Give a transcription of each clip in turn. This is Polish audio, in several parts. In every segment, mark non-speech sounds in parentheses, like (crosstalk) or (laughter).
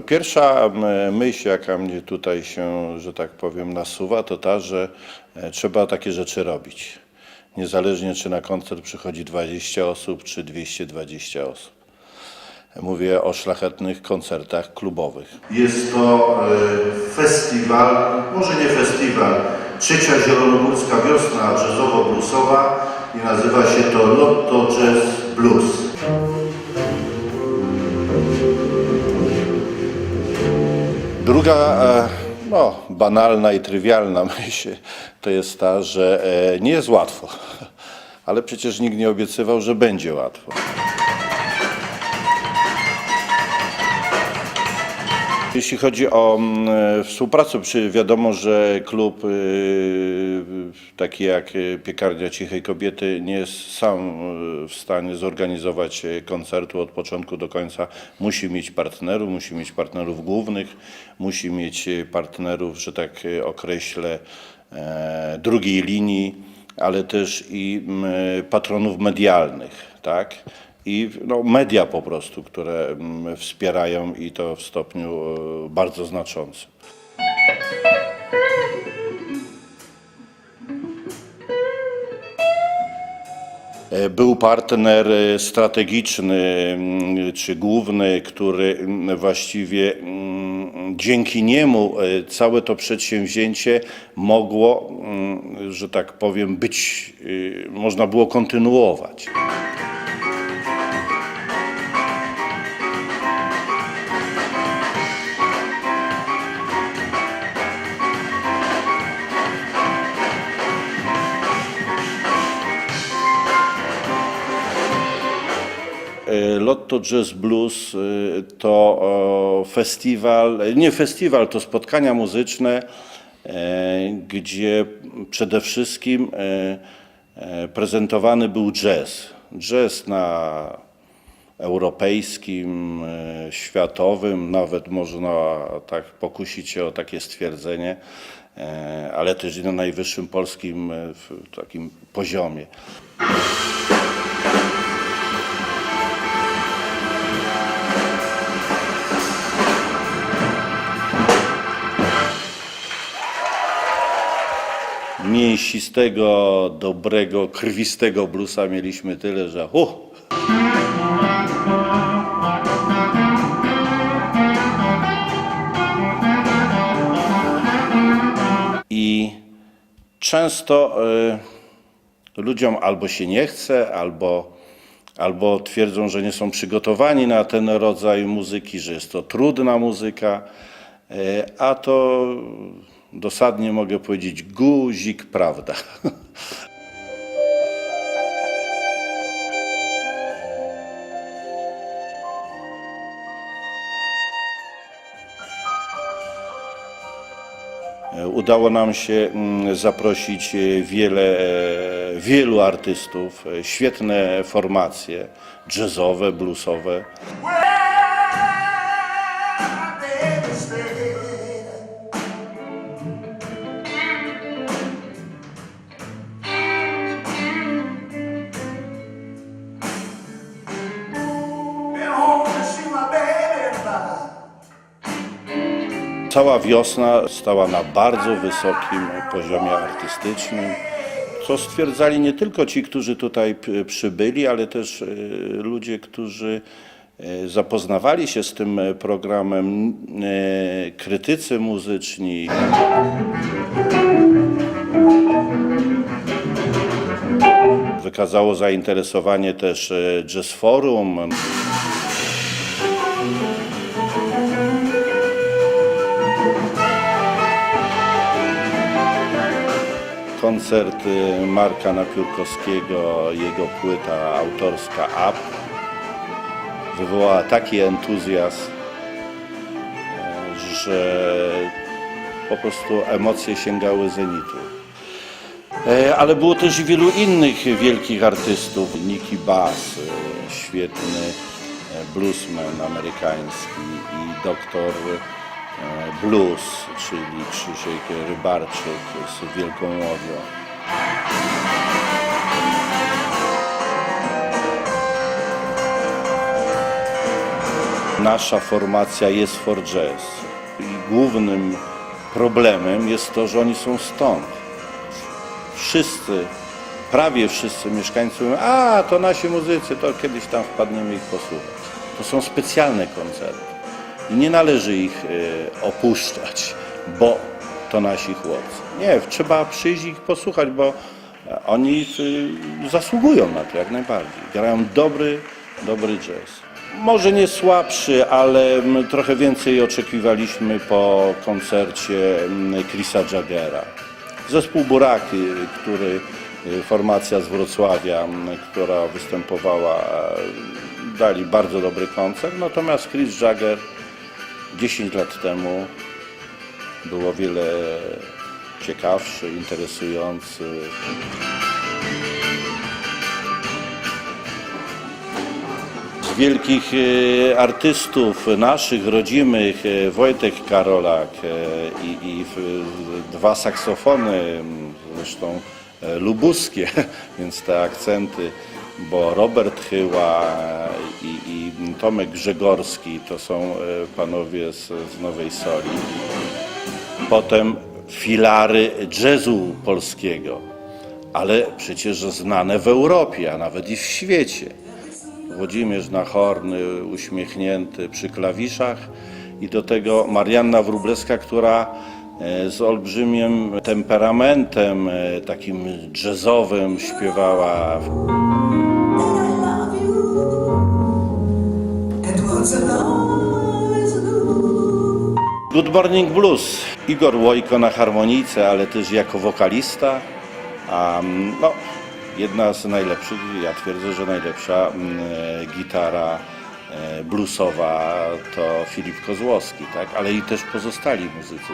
Pierwsza myśl, jaka mnie tutaj się, że tak powiem, nasuwa, to ta, że e, trzeba takie rzeczy robić. Niezależnie czy na koncert przychodzi 20 osób, czy 220 osób. Mówię o szlachetnych koncertach klubowych. Jest to e, festiwal, może nie festiwal, trzecia zielonogórska wiosna jazzowo-bluesowa i nazywa się to Lotto Jazz Blues. Druga, e, no, banalna i trywialna (laughs) myśl to jest ta, że e, nie jest łatwo, (laughs) ale przecież nikt nie obiecywał, że będzie łatwo. Jeśli chodzi o mm, współpracę, przy, wiadomo, że klub y, taki jak y, Piekarnia Cichej Kobiety nie jest sam y, w stanie zorganizować koncertu od początku do końca. Musi mieć partnerów, musi mieć partnerów głównych, musi mieć partnerów, że tak określę, e, drugiej linii, ale też i mm, patronów medialnych, tak? I no, media po prostu, które mm, wspierają i to w stopniu e, bardzo znaczącym. E, Był partner e, strategiczny mm, czy główny, który mm, właściwie dzięki niemu całe to przedsięwzięcie mogło, że tak powiem, być, można było kontynuować. Lotto Jazz Blues e, to e, festiwal, nie festiwal, to spotkania muzyczne, e, gdzie przede wszystkim e, e, prezentowany był jazz. Jazz na europejskim, e, światowym, nawet można tak pokusić się o takie stwierdzenie, e, ale też na najwyższym polskim e, takim poziomie. Mięsistego, dobrego, krwistego bluesa mieliśmy tyle, że uh, I często y, ludziom albo się nie chce, albo, albo twierdzą, że nie są przygotowani na ten rodzaj muzyki, że jest to trudna muzyka, y, a to dosadnie mogę powiedzieć guzik prawda. (laughs) Udało nam się mm, zaprosić e, wiele, e, wielu artystów, e, świetne formacje jazzowe, bluesowe. Cała wiosna stała na bardzo wysokim poziomie artystycznym, co stwierdzali nie tylko ci, którzy tutaj przybyli, ale też e, ludzie, którzy e, zapoznawali się z tym programem, e, krytycy muzyczni. Wykazało zainteresowanie też Jazz Forum. Koncert y, Marka Napiórkowskiego, jego płyta autorska Up wywołała taki entuzjazm, że po prostu emocje sięgały zenitu. E, Ale było też wielu innych wielkich artystów. Nicky Bass, e, świetny e, bluesman amerykański i doktor blues, czyli Krzysiek Rybarczyk z Wielką Łowią. Nasza formacja jest for jazz i głównym problemem jest to, że oni są stąd. Wszyscy, prawie wszyscy mieszkańcy mówią, a to nasi muzycy, to kiedyś tam wpadniemy ich posłuchać. To są specjalne koncerty i nie należy ich e, opuszczać, bo to nasi chłopcy. Nie, trzeba przyjść ich posłuchać, bo e, oni e, zasługują na to jak najbardziej. Grają dobry, dobry jazz. Może nie słabszy, ale trochę więcej oczekiwaliśmy po koncercie Chrisa Jaggera. Zespół Buraki, który formacja z Wrocławia, która występowała, dali bardzo dobry koncert. Natomiast Chris Jagger 10 lat temu było wiele ciekawszy, interesujący. Z wielkich e, artystów naszych, rodzimych, e, Wojtek Karolak e, i, i dwa saksofony, m, zresztą lubuskie, (laughs) więc te akcenty, bo Robert Chyła i, i Tomek Grzegorski to są e, panowie z, z Nowej Soli. Potem filary jazzu polskiego, ale przecież znane w Europie, a nawet i w świecie. Włodzimierz Nachorny, uśmiechnięty przy klawiszach i do tego Marianna Wróblewska, która e, z olbrzymim temperamentem, e, takim jazzowym śpiewała. Good Morning Blues. Igor Łojko na harmonijce, ale też jako wokalista. Mm, no, jedna z najlepszych, ja twierdzę, że najlepsza mm, e, gitara e, bluesowa to Filip Kozłowski, tak? ale i też pozostali muzycy.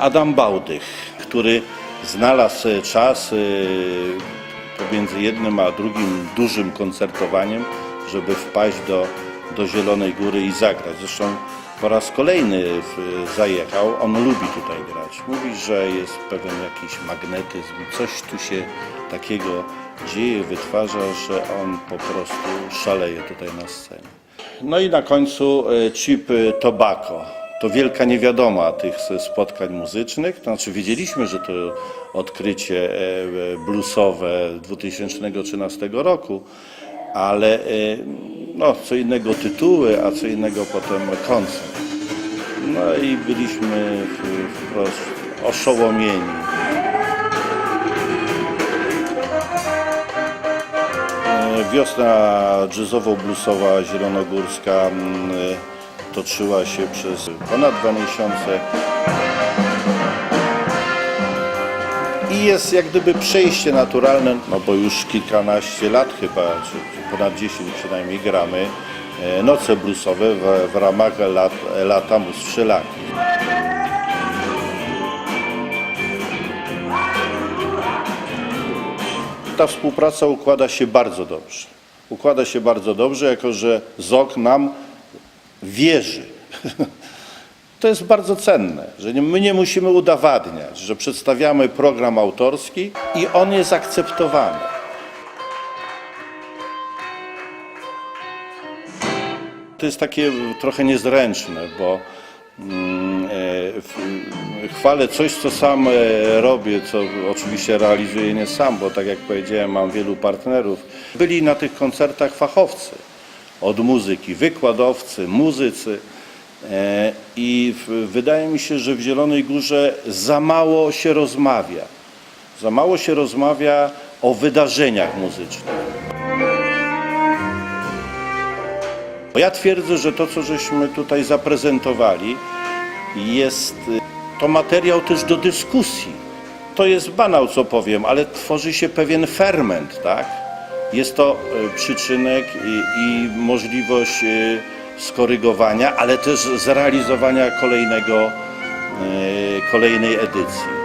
Adam Bałdych, który znalazł czas e, pomiędzy jednym a drugim dużym koncertowaniem, żeby wpaść do, do Zielonej Góry i zagrać. Zresztą po raz kolejny zajechał. On lubi tutaj grać. Mówi, że jest pewien jakiś magnetyzm, coś tu się takiego dzieje, wytwarza, że on po prostu szaleje tutaj na scenie. No i na końcu e, Chip Tobacco. To wielka niewiadoma tych spotkań muzycznych. To znaczy wiedzieliśmy, że to odkrycie e, e, bluesowe 2013 roku, ale e, no, co innego tytuły, a co innego potem koncert. No i byliśmy wprost oszołomieni. E, Wiosna jazzowo-bluesowa zielonogórska e, toczyła się przez ponad dwa miesiące. I jest jak gdyby przejście naturalne, no bo już kilkanaście lat chyba, czy, ponad 10 przynajmniej gramy e, noce bluesowe w, w ramach lat, lata mus. Ta współpraca układa się bardzo dobrze. Układa się bardzo dobrze, jako że ZOK nam wierzy. (laughs) To jest bardzo cenne, że my nie musimy udowadniać, że przedstawiamy program autorski i on jest akceptowany. To jest takie trochę niezręczne, bo mm, e, chwalę coś, co sam e, robię, co oczywiście realizuję nie sam, bo tak jak powiedziałem, mam wielu partnerów. Byli na tych koncertach fachowcy od muzyki, wykładowcy, muzycy. E, I wydaje mi się, że w Zielonej Górze za mało się rozmawia. Za mało się rozmawia o wydarzeniach muzycznych. Ja twierdzę, że to, co żeśmy tutaj zaprezentowali, jest y, to materiał też do dyskusji. To jest banał, co powiem, ale tworzy się pewien ferment, tak? Jest to y, przyczynek i, i możliwość y, skorygowania, ale też zrealizowania kolejnego, y, kolejnej edycji.